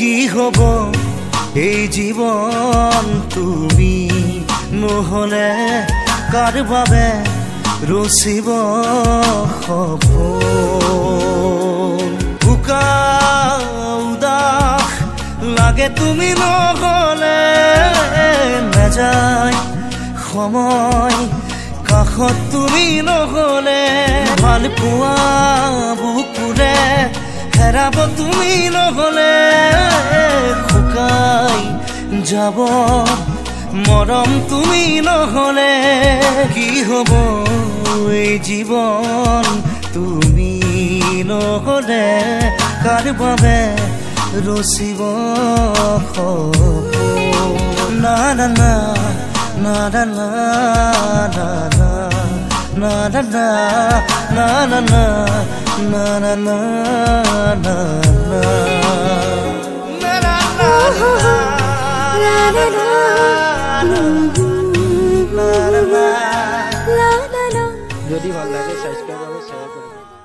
কি হব? এই জীৱন তুমি নহলে কাৰ বাবে ৰচিব সপোন বোকা উদাস লাগে তুমি নহলে নাযায় সময় কাষত তুমি নহলে। ভাল পোৱা বুকুৰে হেৰাব তুমি নহলে। যাব মৰম তুমি নহ'লে কি হ'ব এই জীৱন তুমি নহ'লে কাৰ বাবে ৰচিব না না না না না না না না না না না না না না না না যদি ভাল লাগে ছাবস্ক্ৰাইব আৰু শ্বেয়াৰ কৰিব